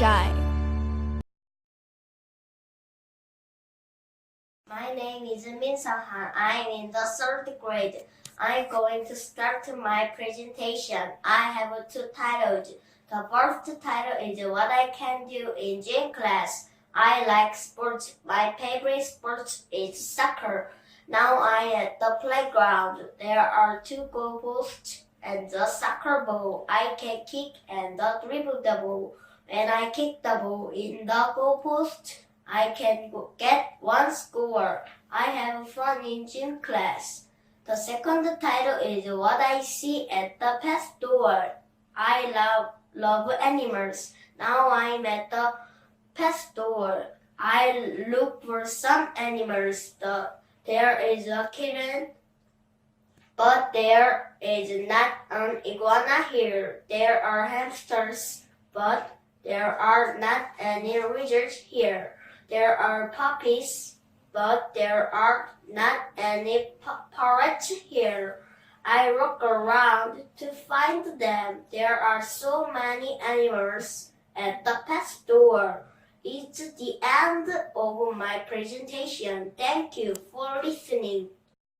shy. My name is Min Sohan. I'm in the third grade. I'm going to start my presentation. I have two titles. The first title is What I Can Do in Gym Class. I like sports. My favorite sport is soccer. Now I am at the playground. There are two goalposts and the soccer ball. I can kick and dribble the ball. When I kick the ball in the goalpost, I can get one score. I have fun in gym class. The second title is What I See at the Pet Store. I love love animals. Now I'm at the pet store. I look for some animals. The, there is a kitten, but there is not an iguana here. There are hamsters, but there are not any lizards here. There are puppies, but there are not any parrots here. I look around to find them. There are so many animals at the pet store. It's the end of my presentation. Thank you for listening.